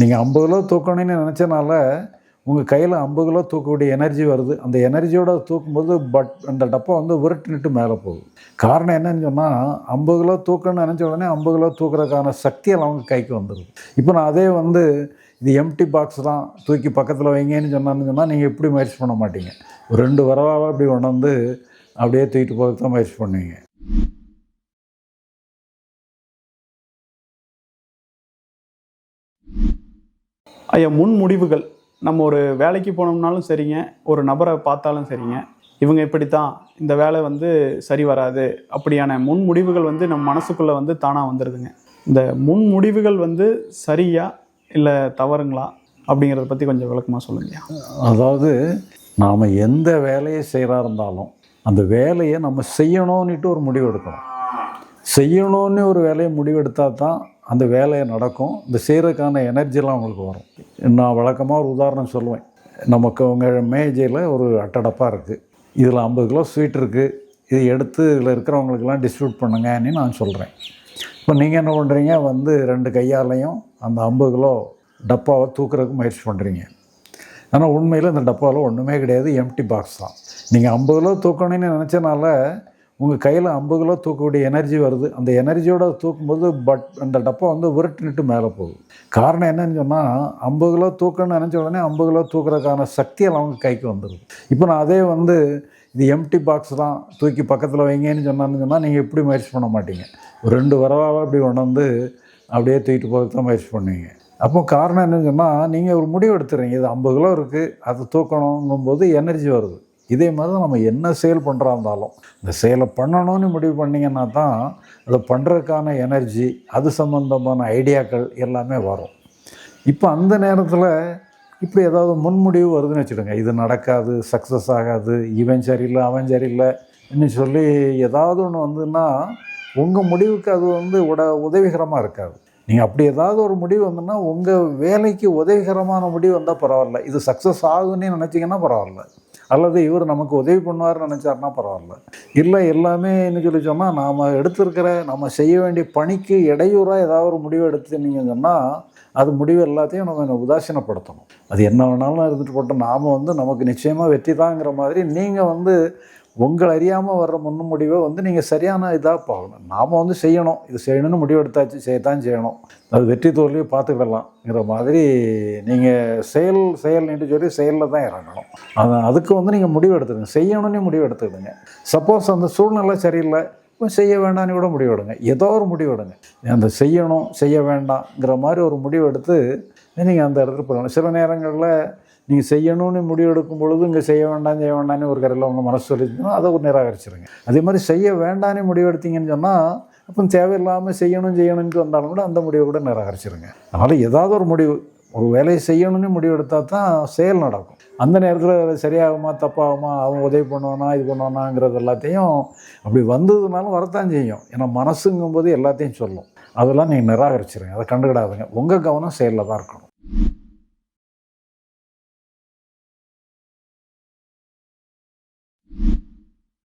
நீங்கள் ஐம்பது கிலோ தூக்கணும்னு நினச்சனால உங்கள் கையில் ஐம்பது கிலோ தூக்கக்கூடிய எனர்ஜி வருது. அந்த எனர்ஜியோட தூக்கும்போது பட் அந்த டப்பா வந்து உருட்டுனுட்டு மேலே போகுது. காரணம் என்னன்னு சொன்னால் ஐம்பது கிலோ தூக்கணும்னு நினச்ச உடனே ஐம்பது கிலோ தூக்குறதுக்கான சக்தியெல்லாம் அவங்க கைக்கு வந்துடுது இப்போ நான் அதே வந்து இது எம்டி பாக்ஸ் தான் தூக்கி பக்கத்தில் வைங்கன்னு சொன்னான்னு சொன்னால் நீங்கள் எப்படி முயற்சி பண்ண மாட்டீங்க. ஒரு ரெண்டு வரவாக அப்படி கொண்டாந்து அப்படியே தூக்கிட்டு போகிறதுக்கு தான் முயற்சி பண்ணுவீங்க. ஐயா முன் முடிவுகள். நம்ம ஒரு வேலைக்கு போனோம்னாலும் சரிங்க ஒரு நபரை பார்த்தாலும் சரிங்க. இவங்க இப்படித்தான் இந்த வேலை வந்து சரி வராது. அப்படியான முன் முடிவுகள் வந்து நம்ம மனசுக்குள்ளே வந்து தானாக வந்துடுதுங்க இந்த முன் முடிவுகள் வந்து சரியா இல்லை தவறுங்களா அப்படிங்கிறத பற்றி கொஞ்சம் விளக்கமாக சொல்லுங்க அதாவது நாம் எந்த வேலையை செய்கிறா இருந்தாலும் அந்த வேலையை நம்ம செய்யணும்னுட்டு ஒரு முடிவு எடுக்கணும். செய்யணும்னு ஒரு வேலையை முடிவெடுத்தால் தான் அந்த வேலையை நடக்கும் இந்த செய்கிறதுக்கான எனர்ஜிலாம் அவங்களுக்கு வரும். நான் வழக்கமாக ஒரு உதாரணம் சொல்லுவேன். நமக்கு உங்கள் மேஜையில் ஒரு அட்டடப்பாக இருக்குது இதில் ஐம்பது கிலோ ஸ்வீட் இருக்குது இது எடுத்து இதில் இருக்கிறவங்களுக்கெல்லாம் டிஸ்ட்ரிபியூட் பண்ணுங்கன்னு நான் சொல்கிறேன் இப்போ நீங்கள் என்ன பண்ணுறீங்க வந்து ரெண்டு கையாலையும் அந்த ஐம்பது கிலோ டப்பாவை தூக்குறதுக்கு முயற்சி பண்ணுறீங்க ஆனால் உண்மையில் இந்த டப்பாவில் ஒன்றுமே கிடையாது. எம்டி பாக்ஸ் தான். நீங்கள் ஐம்பது கிலோ தூக்கணும்னு நினச்சனால உங்கள் கையில் ஐம்பது கிலோ தூக்கக்கூடிய எனர்ஜி வருது. அந்த எனர்ஜியோட தூக்கும்போது பட் அந்த டப்பா வந்து உருட்டுனுட்டு மேலே போகுது. காரணம் என்னன்னு சொன்னால் ஐம்பது கிலோ தூக்கணும்னு நினச்ச உடனே ஐம்பது கிலோ தூக்குறதுக்கான சக்தியெல்லாம் அவங்க கைக்கு வந்துடுது இப்போ நான் அதே வந்து இது எம்டி பாக்ஸ் தான் தூக்கி பக்கத்தில் வைங்கன்னு சொன்னான்னு சொன்னால் நீங்கள் எப்படி முயற்சி பண்ண மாட்டீங்க. ஒரு ரெண்டு வரவாக அப்படி கொண்டாந்து அப்படியே தூக்கிட்டு போகிறது தான் முயற்சி பண்ணுவீங்க. அப்போ காரணம் என்னன்னு சொன்னால் நீங்கள் ஒரு முடிவு எடுத்துறீங்க. இது ஐம்பது கிலோ இருக்குது அதை தூக்கணுங்கும்போது எனர்ஜி வருது. இதே மாதிரி தான் நம்ம என்ன செயல் பண்ணுறா இருந்தாலும் இந்த செயலை பண்ணணும்னு முடிவு பண்ணிங்கன்னா தான் அதை பண்ணுறதுக்கான எனர்ஜி அது சம்மந்தமான ஐடியாக்கள் எல்லாமே வரும். இப்போ அந்த நேரத்தில் இப்படி ஏதாவது முன்முடிவு வருதுன்னு வச்சுடுங்க இது நடக்காது சக்ஸஸ் ஆகாது இவன் சரியில்லை அவன் சரியில்லை இன்னும் சொல்லி ஏதாவது ஒன்று வந்துன்னா உங்கள் முடிவுக்கு அது வந்து உட உதவிகரமாக இருக்காது. நீங்கள் அப்படி ஏதாவது ஒரு முடிவு வந்துன்னா உங்கள் வேலைக்கு உதவிகரமான முடிவு வந்தால் பரவாயில்ல. இது சக்ஸஸ் ஆகுன்னு நினச்சிங்கன்னா பரவாயில்ல. அல்லது இவர் நமக்கு உதவி பண்ணுவார்னு நினச்சாருன்னா பரவாயில்ல. இல்லை எல்லாமே என்ன சொல்லி சொன்னால் நாம் எடுத்திருக்கிற நம்ம செய்ய வேண்டிய பணிக்கு இடையூறாக ஏதாவது ஒரு முடிவு எடுத்துனீங்கன்னு சொன்னால் அது முடிவு எல்லாத்தையும் நம்ம உதாசீனப்படுத்தணும். அது என்ன வேணாலும் இருந்துட்டு போட்டோம். நாம் வந்து நமக்கு நிச்சயமாக வெற்றி தாங்கிற மாதிரி நீங்கள் வந்து உங்களை அறியாமல் வர்ற முன் முடிவை வந்து நீங்கள் சரியான இதாக பார்க்கணும். நாம் வந்து செய்யணும். இது செய்யணும்னு முடிவு எடுத்தாச்சு செய்யத்தான் செய்யணும். அது வெற்றி தோல்வியை பார்த்துக்கிடலாம்ங்கிற மாதிரி நீங்கள் செயல் செயல்னு சொல்லி செயலில் தான் இறங்கணும். அது அதுக்கு வந்து நீங்கள் முடிவு எடுத்துடுங்க செய்யணும்னு முடிவு எடுத்துக்கிடுங்க சப்போஸ் அந்த சூழ்நிலை சரியில்லை இப்போ செய்ய வேண்டாம்னு கூட முடிவெடுங்க. ஏதோ ஒரு முடிவெடுங்க. அந்த செய்யணும் செய்ய வேண்டாம்ங்கிற மாதிரி ஒரு முடிவெடுத்து நீங்கள் அந்த இடத்துல போகணும். சில நேரங்களில் நீங்கள் செய்யணும்னு முடிவெடுக்கும் பொழுது இங்கே செய்ய வேண்டாம் செய்ய வேண்டாம்னு ஒரு கரையில் உங்கள் மனசு சொல்லிச்சுன்னா அதை ஒரு நிராகரிச்சிருங்க. அதே மாதிரி செய்ய வேண்டாம்னு முடிவெடுத்தீங்கன்னு சொன்னால் அப்போ தேவையில்லாமல் செய்யணும் செய்யணும்னு வந்தாலும் கூட அந்த முடிவை கூட நிராகரிச்சிருங்க. அதனால் ஏதாவது ஒரு முடிவு ஒரு வேலையை செய்யணும்னு முடிவெடுத்தால் தான் செயல் நடக்கும். அந்த நேரத்தில் சரியாகுமா தப்பாகுமா அவன் உதவி பண்ணுவானா இது பண்ணுவானாங்கிறது எல்லாத்தையும் அப்படி வந்ததுனாலும் வரத்தான் செய்யும். ஏன்னா மனசுங்கும்போது எல்லாத்தையும் சொல்லும். அதெல்லாம் நீங்கள் நிராகரிச்சிருங்க. அதை கண்டுக்கிடாதுங்க. உங்கள் கவனம் செயலில் தான் இருக்கணும்.